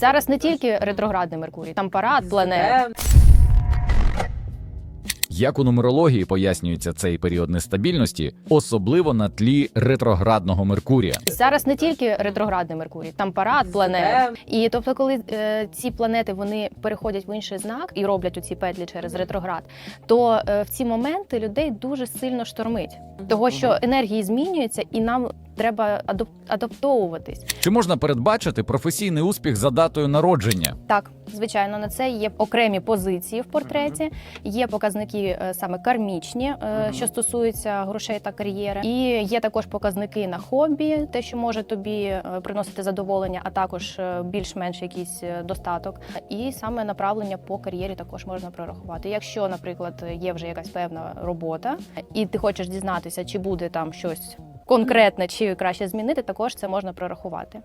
Зараз не тільки ретроградний Меркурій, там парад планет. Як у нумерології пояснюється цей період нестабільності, особливо на тлі ретроградного Меркурія. Зараз не тільки ретроградний Меркурій, там парад планет. І тобто, коли е, ці планети вони переходять в інший знак і роблять оці петлі через ретроград, то е, в ці моменти людей дуже сильно штормить, того що енергії змінюються, і нам треба адап- адаптовуватись. Чи можна передбачити професійний успіх за датою народження? Так, звичайно, на це є окремі позиції в портреті, є показники е, саме кармічні, е, що стосуються грошей та кар'єри. І є також показники на хобі, те, що може тобі е, приносити задоволення, а також більш-менш якийсь достаток. І саме направлення по кар'єрі також можна прорахувати. Якщо, наприклад, є вже якась певна робота, і ти хочеш дізнатися, чи буде там щось конкретне, чи краще змінити, також це можна прорахувати.